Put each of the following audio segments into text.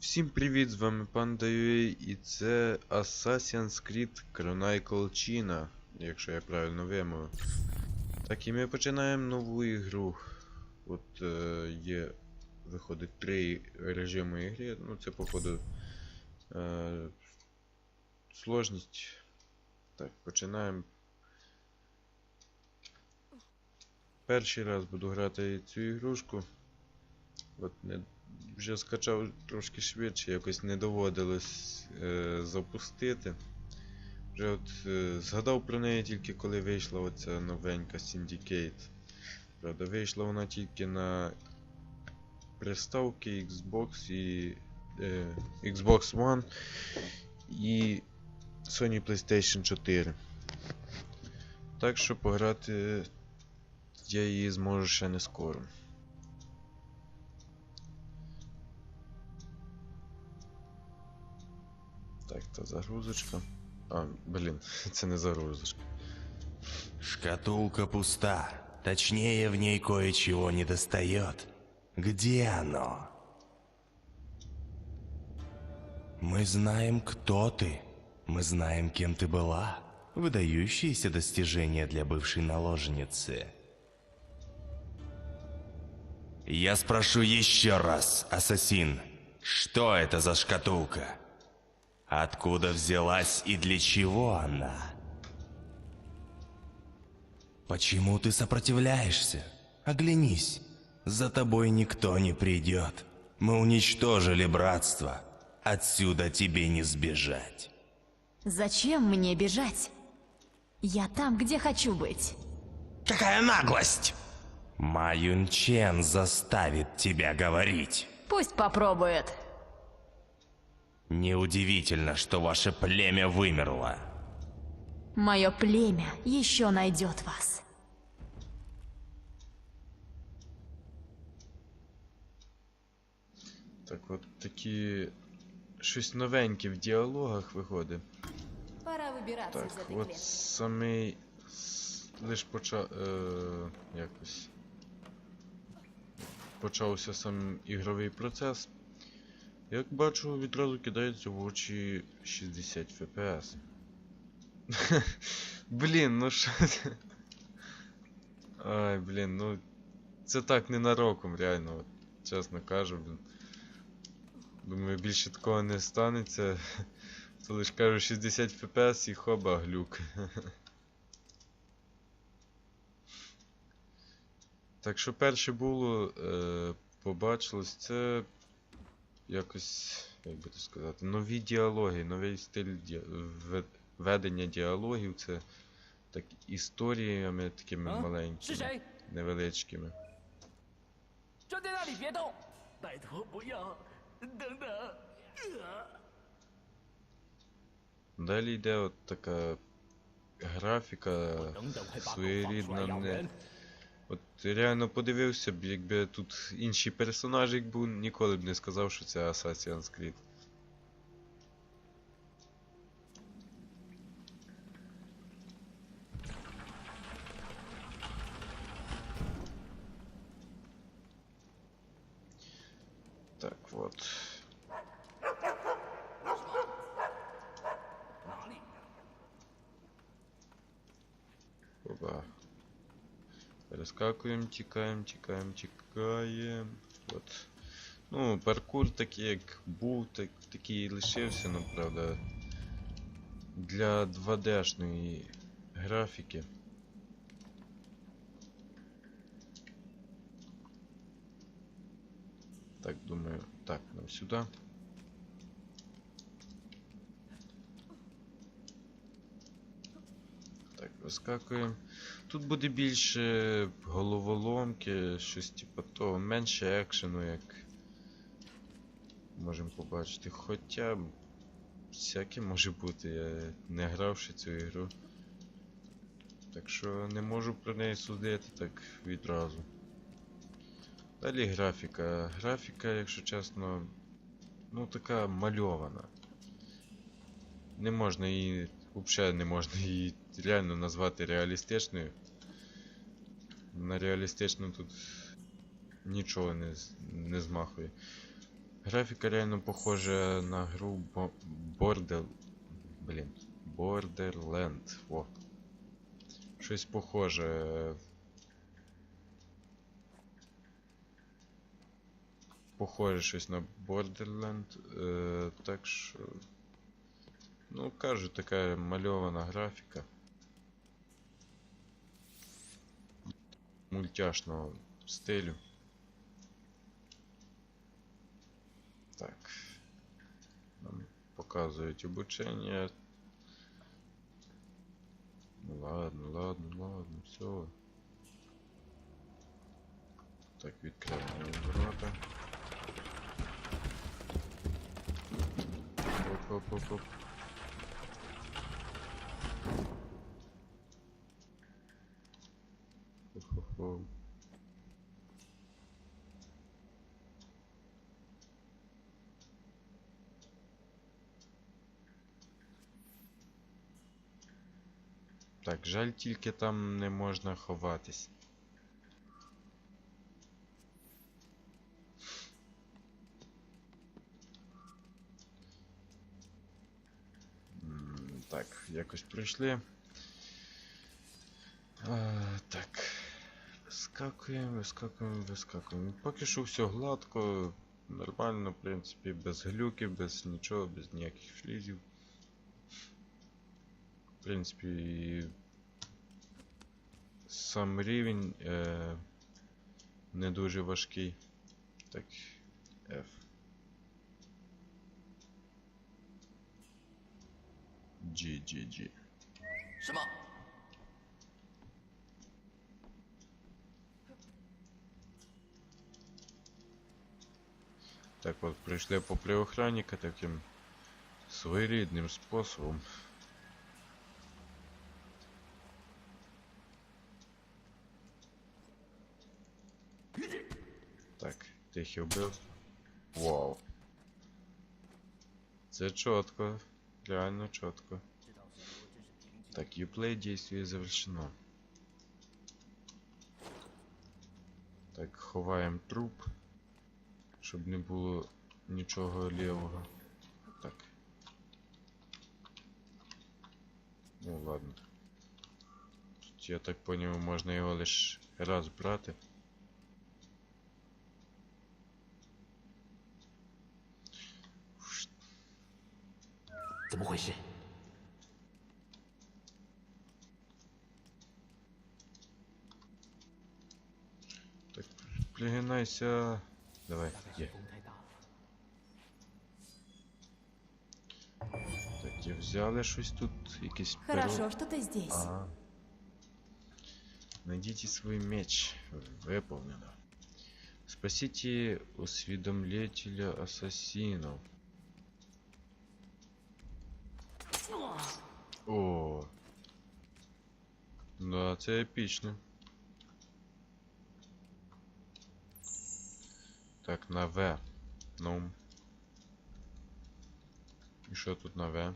Всім привіт, з вами Панда UA і це Assassin's Creed Chronicle China, якщо я правильно вимовив. Так, і ми починаємо нову ігру. От е, є, виходить, три режими ігри. Ну, це походу е, сложність. Так, починаємо. Перший раз буду грати цю ігрушку. От не вже скачав трошки швидше, якось не доводилось е, запустити. Вже от е, згадав про неї тільки коли вийшла оця новенька Syndicate. Правда, вийшла вона тільки на приставки Xbox і е, Xbox One і Sony PlayStation 4. Так що пограти я її зможу ще не скоро. Так, та загрузочка. А, блін, це не загрузочка. Шкатулка пуста. Точнее, в ней кое-чего не достает. Где оно? Мы знаем, кто ты. Мы знаем, кем ты была. Выдающиеся достижения для бывшей наложницы. Я спрошу еще раз, ассасин. Что это за шкатулка? Откуда взялась и для чего она? Почему ты сопротивляешься? Оглянись. За тобой никто не придет. Мы уничтожили братство. Отсюда тебе не сбежать. Зачем мне бежать? Я там, где хочу быть. Какая наглость! Маюн Чен заставит тебя говорить. Пусть попробует. Неудивительно, что ваше племя вымерло. Мое племя еще найдет вас. Так от такі. Щось новеньке в діалогах виходить. Пора выбираться Так, из этой от клетки. самий. с- Лиш почав. Е, якось. Почався сам ігровий процес. Як бачу, відразу кидається в очі 60 FPS. Блін, ну що це? Ай, блін, ну. Це так ненароком, реально, от, чесно кажу, блін. Думаю, більше такого не станеться. То лиш кажу 60 FPS і хоба глюк. Так що перше було, е, побачилось, це якось, як би сказати, нові діалоги, новий стиль ді... ведення діалогів. Це так історіями такими а? маленькими, невеличкими. Що ти Далі йде от така графіка своєрідна. От реально подивився б, якби тут інші персонажі був, ніколи б не сказав, що це Assassin's Creed. Так, вот. Опа. Перескакуємо, тікаємо, тікаємо, тікаємо. От. Ну, паркур такий, як був, так, такий і лишився, ну правда. Для 2D-шної графіки. Так, думаю, так, нам сюди. Так, вискакуємо. Тут буде більше головоломки, щось типу того, менше екшену, як можемо побачити. Хоча всяке може бути, я не гравши цю ігру. Так що не можу про неї судити так відразу. Далі графіка. Графіка, якщо чесно, ну така мальована. Не можна її, взагалі не можна її реально назвати реалістичною. На реалістично тут нічого не, не змахує. Графіка реально похожа на гру Бо- Border... Блін. Borderland. Во. Щось похоже. Похоже щось на Borderland. Е, так що. Ну, кажу, така мальована графіка. Мультяшного стилю. Так. Нам показують обучення. Ну ладно, ладно, ладно, все. Так, відкриваємо ворота. Оп-оп-оп-оп. Так, жаль, тільки там не можна ховатись. Так, якось пройшли. А, так. Вискакуємо, вискакуємо, вискакуємо. Поки що все гладко, нормально, в принципі, без глюків, без нічого, без ніяких шлізів. В принципі, і сам рівень е, не дуже важкий. Так, F. G, G, G. 什么？Так от, прийшли попри охранника таким своєрідним способом. Так, тихе вбивство. Вау. Це чітко. Реально чітко. Так, юплей действие завершено. Так, ховаємо труп. Щоб не було нічого лівого. Так. Ну ладно. Тут, я так поняв, можна його лише раз брати. 怎么回事？ Так, пригинайся. Давай, є. 风太大了。 Так, і взяли щось тут, якийсь перо. Хорошо, что ты здесь. Ага. Найдите свой меч. Выполнено. Спасите усведомлителя ассасинов. О. Да, це епічно. Так, на В. Ну. І що тут на В?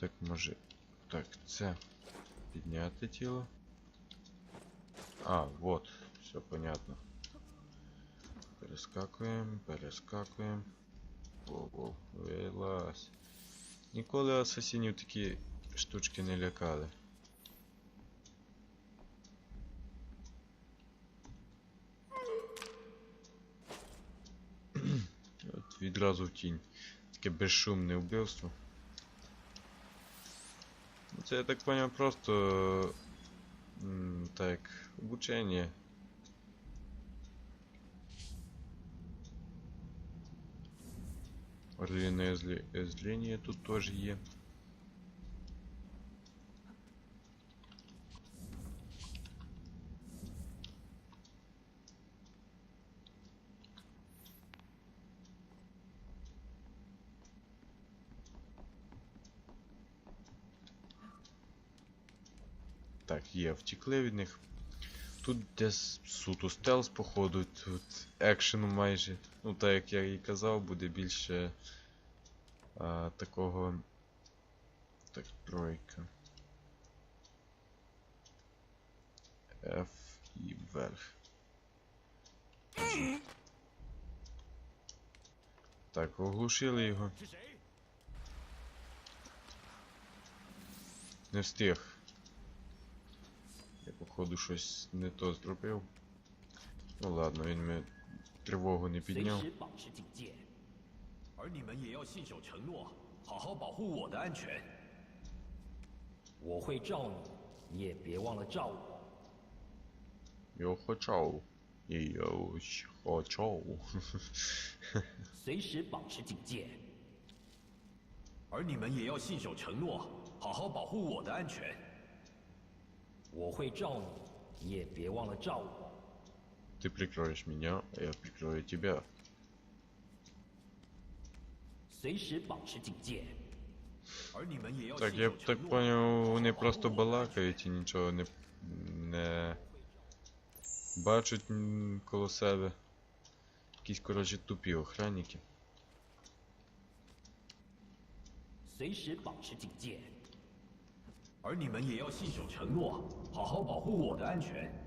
Так, може. Так, це підняти тіло. А, вот, все понятно. Перескакуємо, перескакуємо. Воу-воу, вилазь. Ніколи асасінів такі штучки не лякали. От відразу в тінь. Таке безшумне вбивство. Це я так понял просто так, обучение. Орлиное зрение тут тоже є. Так, є, втікли від них. Тут десь суто стелс, походу, тут екшену майже. Ну, так як я і казав, буде більше а, такого. Так, тройка. F і вверх. Так, оглушили його. Не встиг. Я походу щось не то зробив. Ну ладно, він мене тривогу не 随 підняв. 时保持警戒。 而你们也要信守承诺，好好保护我的安全。 我会罩你，你也别忘了罩我。 Я хочав. І я ось хочав. 随时保持警戒。 而你们也要信守承诺，好好保护我的安全。 我会罩你，你也别忘了罩我。 Ты прикроешь меня, а я прикрою тебя. Так, я так понял, вони просто балакають і нічого не, не бачать коло себе. Якісь, коротше, тупі охранники. Ні,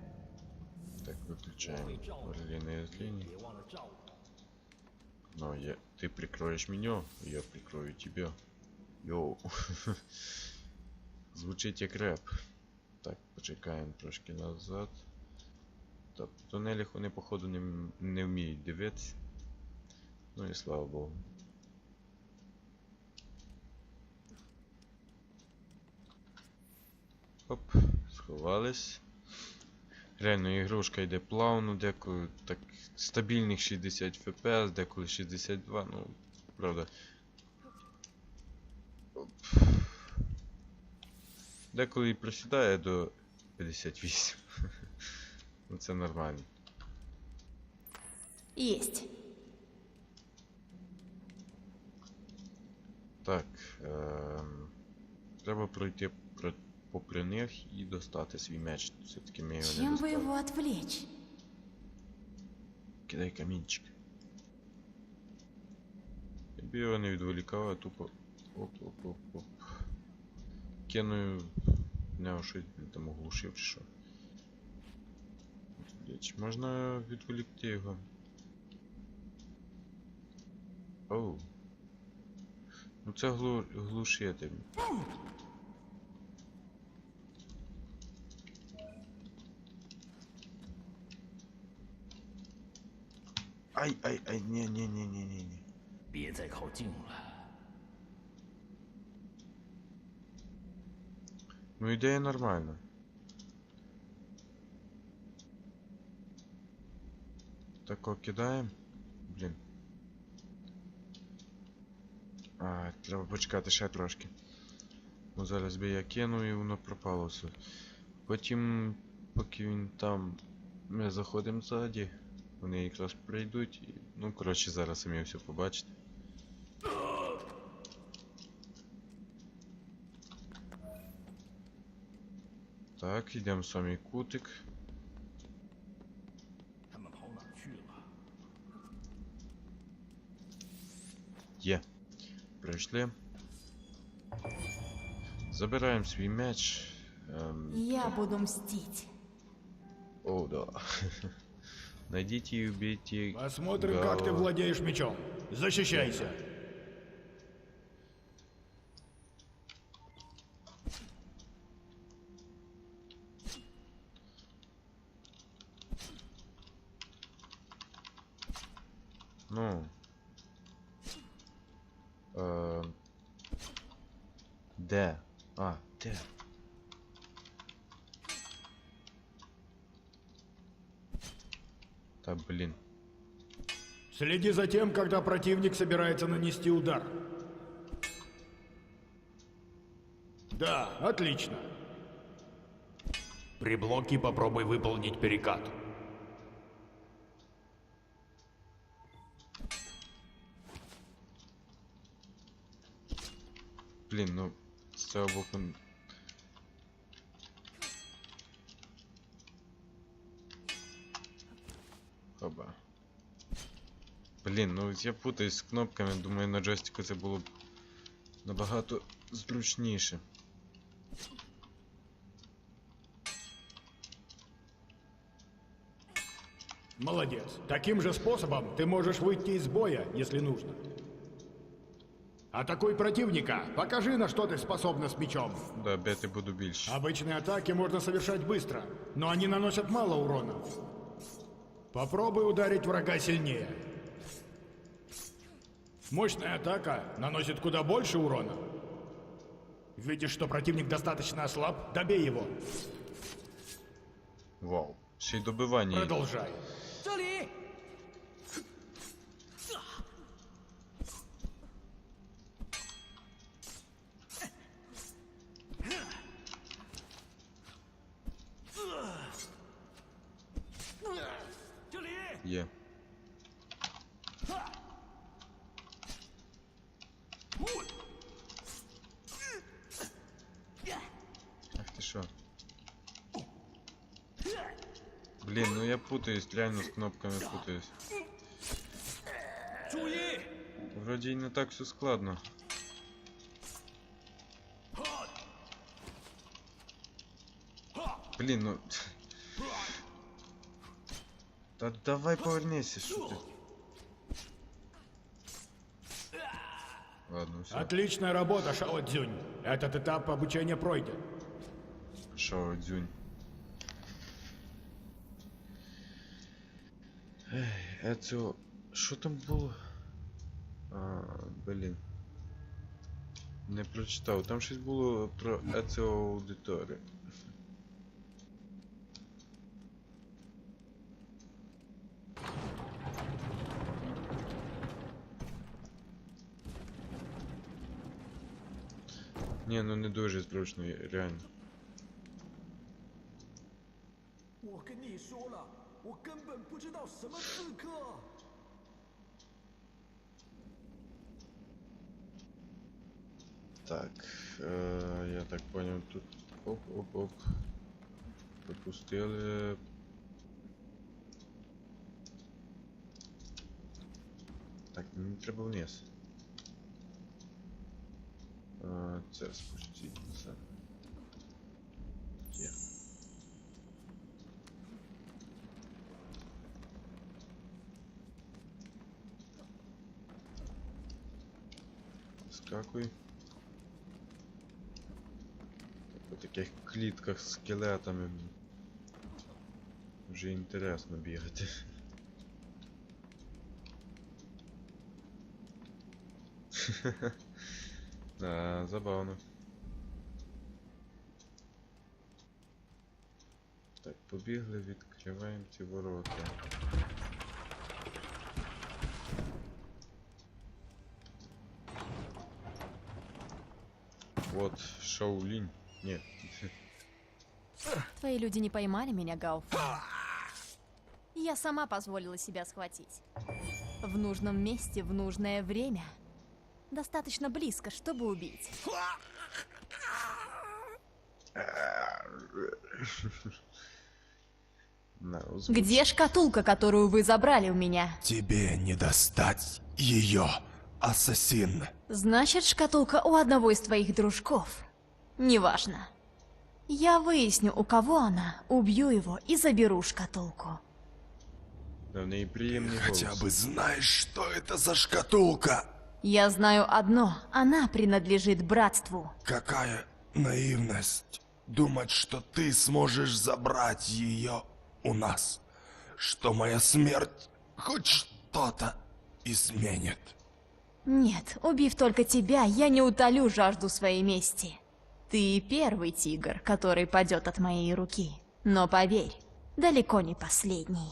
так, выключаем параллельные линии. Но я... Ты прикроешь меня, я прикрою тебя. Йоу. Звучите крэп. Так, почекаем трошки назад. Так, в тунелях вони, походу, не, не вміють дивитися. Ну і слава Богу. Оп, сховались. Реально, ігрушка йде плавно, деколи так стабільних 60 FPS, деколи 62, ну, правда. Деколи і просідає до 58. ну це нормально. Есть. Так. Ем... Треба пройти про... попри них і достати свій меч. Все-таки ми його не Чем бы достали. его отвлечь? Кидай камінчик. Я б його не відволікав, а тупо. Оп-оп-оп-оп. Кину нього щось він там оглушив чи що. Чи можна відволікти його? Оу. Ну це глу... глушитель. Ай, ай, ай, не, не, не, не, не, не. 别再靠近了。 Ну ідея нормальна. Тако кидаємо. Блін. А, треба почекати ще трошки. Ну зараз би я кину і воно пропало все. Потім, поки він там. Ми заходимо ззаді. Вони якраз прийдуть і... Ну, коротше, зараз самі все побачите. Так, йдемо самі кутик. Є. Прийшли. Забираємо свій меч. Ем... Я буду мстить. О, да. Найдите и убейте. Посмотрим, как ты владеешь мечом. Защищайся. Ну. Ем, Де? А, де? Та блін. Следи за тем, когда противник собирается нанести удар. Да, отлично. При блоке попробуй выполнить перекат. Блін, ну цього боку. н- Хоба. Блін, ну я путаюсь з кнопками, думаю на джойстику це було б набагато зручніше. Молодец. Таким же способом ты можешь выйти из боя, если нужно. Атакуй противника. Покажи, на что ты способна с мечом. Да, бити буду більше. Обычные атаки можно совершать быстро, но они наносят мало урона. Попробуй ударить врага сильнее. Мощная атака наносит куда больше урона. Видишь, что противник достаточно ослаб, добей его. Вау. Добивання. є. Продолжай. Е. Ах ты шо. Блин, ну я путаюсь, реально с кнопками путаюсь. Вроде и не так все складно. Блин, ну Та давай повернися, що ти. Ладно, все. Отличная работа, Шао Цзюнь. Этот этап обучения пройден. Шао дзюнь. Ей, Еціо. Що там було? А, блін. Не прочитав. Там щось було про Еціо аудиторію. Не, ну не дуже зручно, реально. Так, э, я так понял, тут оп-оп-оп. Пропустили. Так, не треба вниз. Це спустіться. Є. Скакуй. По таких клітках з скелетами. Вже інтересно бігати. Да, забавно. Так, побігли, відкриваємо ці ворота. Вот, Шаулинь. Нет. Твои люди не поймали меня, Гауф. Я сама позволила себя схватить. В нужном месте, в нужное время. Достаточно близко, чтобы убить. Где шкатулка, которую вы забрали у меня? Тебе не достать ее, ассасин. Значит, шкатулка у одного из твоих дружков. Неважно. Я выясню, у кого она, убью его и заберу шкатулку. Приємний Хотя бы знаешь, что это за шкатулка? Я знаю одно, она принадлежит братству. Какая наивность думать, что ты сможешь забрать ее у нас. Что моя смерть хоть что-то изменит. Нет, убив только тебя, я не утолю жажду своей мести. Ты первый тигр, который падет от моей руки. Но поверь, далеко не последний.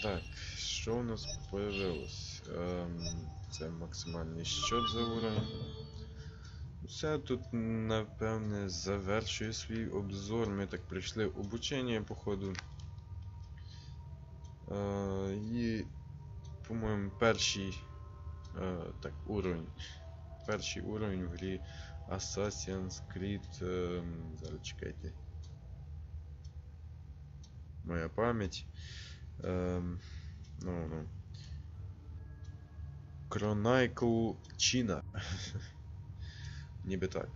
Так, що у нас появилось? Ем, це максимальний щот за уровень. Все тут, напевне, завершує свій обзор. Ми так прийшли обучення, походу. Е, і, по-моєму, перший е, так, уровень. Перший уровень в грі Assassin's Creed. ем, зараз чекайте. Моя пам'ять. Ну, ну. Кронайкл Чина. Ніби так.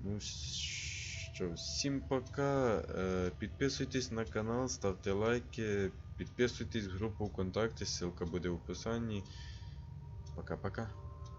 Ну, що, всім пока. Е, підписуйтесь на канал, ставте лайки, підписуйтесь в групу ВКонтакте, ссылка буде в описанні. Пока-пока.